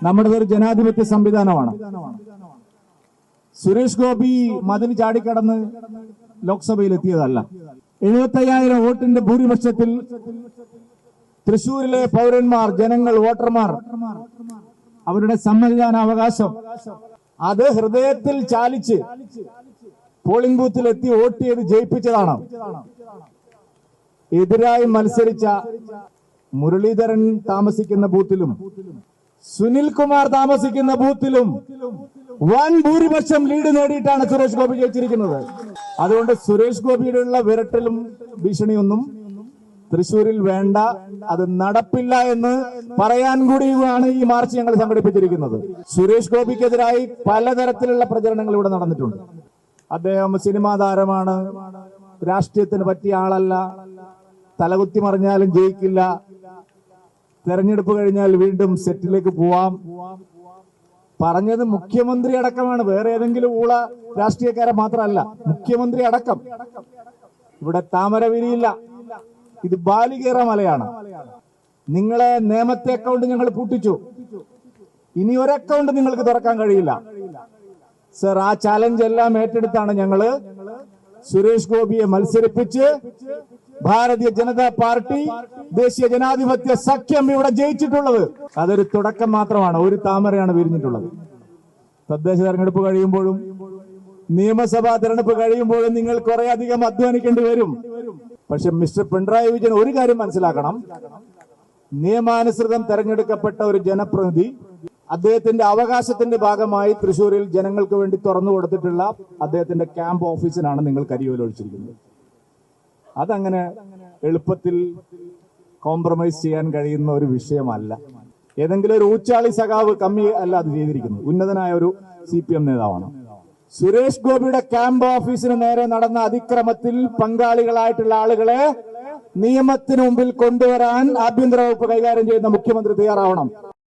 നമ്മുടേത് ഒരു ജനാധിപത്യ സംവിധാനമാണ്. സുരേഷ് ഗോപി മതിൽ ചാടിക്കടന്ന് ലോക്സഭയിൽ എത്തിയതല്ല എഴുപത്തയ്യായിരം വോട്ടിന്റെ ഭൂരിപക്ഷത്തിൽ തൃശൂരിലെ പൗരന്മാർ ജനങ്ങൾ വോട്ടർമാർ അവരുടെ സമ്മതിദാനാവകാശം അത് ഹൃദയത്തിൽ ചാലിച്ച് പോളിംഗ് ബൂത്തിൽ എത്തി വോട്ട് ചെയ്ത് ജയിപ്പിച്ചതാണ്. എതിരായി മത്സരിച്ച മുരളീധരൻ താമസിക്കുന്ന ബൂത്തിലും സുനിൽ കുമാർ താമസിക്കുന്ന ബൂത്തിലും വൻ ഭൂരിപക്ഷം ലീഡ് നേടിയിട്ടാണ് സുരേഷ് ഗോപി ജയിച്ചിരിക്കുന്നത്. അതുകൊണ്ട് സുരേഷ് ഗോപിയുടെ ഉള്ള വിരട്ടലും ഭീഷണിയൊന്നും തൃശൂരിൽ വേണ്ട അത് നടപ്പില്ല എന്ന് പറയാൻ കൂടിയാണ് ഈ മാർച്ച് ഞങ്ങൾ സംഘടിപ്പിച്ചിരിക്കുന്നത്. സുരേഷ് ഗോപിക്കെതിരായി പലതരത്തിലുള്ള പ്രചരണങ്ങൾ ഇവിടെ നടന്നിട്ടുണ്ട്. അദ്ദേഹം സിനിമാ താരമാണ്. രാഷ്ട്രീയത്തിന് പറ്റിയ ആളല്ല. തലകുത്തി മറിഞ്ഞാലും ജയിക്കില്ല. തെരഞ്ഞെടുപ്പ് കഴിഞ്ഞാൽ വീണ്ടും സെറ്റിലേക്ക് പോവാം. പറഞ്ഞത് മുഖ്യമന്ത്രി അടക്കമാണ്. വേറെ ഏതെങ്കിലും ഊള രാഷ്ട്രീയക്കാരെ മാത്രമല്ല മുഖ്യമന്ത്രി അടക്കം. ഇവിടെ താമര വിരിയില്ല ഇത് ബാലികേറ മലയാണ്. നിങ്ങളെ നിയമത്തെ അക്കൗണ്ട് ഞങ്ങൾ പൂട്ടിച്ചു. ഇനി ഒരു അക്കൗണ്ട് നിങ്ങൾക്ക് തുറക്കാൻ കഴിയില്ല. സർ ആ ചാലഞ്ച് എല്ലാം ഏറ്റെടുത്താണ് ഞങ്ങൾ സുരേഷ് ഗോപിയെ മത്സരിപ്പിച്ച് ഭാരതീയ ജനതാ പാർട്ടി ദേശീയ ജനാധിപത്യ സഖ്യം ഇവിടെ ജയിച്ചിട്ടുള്ളത്. അതൊരു തുടക്കം മാത്രമാണ്. ഒരു താമരയാണ് വിരിഞ്ഞിട്ടുള്ളത്. തദ്ദേശ തെരഞ്ഞെടുപ്പ് കഴിയുമ്പോഴും നിയമസഭാ തെരഞ്ഞെടുപ്പ് കഴിയുമ്പോഴും നിങ്ങൾ കുറെ അധികം അധ്വാനിക്കേണ്ടി വരും. പക്ഷെ മിസ്റ്റർ പിണറായി വിജയൻ ഒരു കാര്യം മനസ്സിലാക്കണം. നിയമാനുസൃതം തെരഞ്ഞെടുക്കപ്പെട്ട ഒരു ജനപ്രതിനിധി അദ്ദേഹത്തിന്റെ അവകാശത്തിന്റെ ഭാഗമായി തൃശൂരിൽ ജനങ്ങൾക്ക് വേണ്ടി തുറന്നു കൊടുത്തിട്ടുള്ള അദ്ദേഹത്തിന്റെ ക്യാമ്പ് ഓഫീസിനാണ് നിങ്ങൾ കരിയോലൊഴിച്ചിരിക്കുന്നത് അതങ്ങനെ എളുപ്പത്തിൽ കോംപ്രമൈസ് ചെയ്യാൻ കഴിയുന്ന ഒരു വിഷയമല്ല. ഏതെങ്കിലും ഒരു ഊച്ചാളി സഖാവ് കമ്മി അല്ല അത് ചെയ്തിരിക്കുന്നത്. ഉന്നതനായ ഒരു സി പി എം നേതാവാണ്. സുരേഷ് ഗോപിയുടെ ക്യാമ്പ് ഓഫീസിന് നേരെ നടന്ന അതിക്രമത്തിൽ പങ്കാളികളായിട്ടുള്ള ആളുകളെ നിയമത്തിന് മുമ്പിൽ കൊണ്ടുവരാൻ ആഭ്യന്തര വകുപ്പ് കൈകാര്യം ചെയ്യുന്ന മുഖ്യമന്ത്രി തയ്യാറാവണം.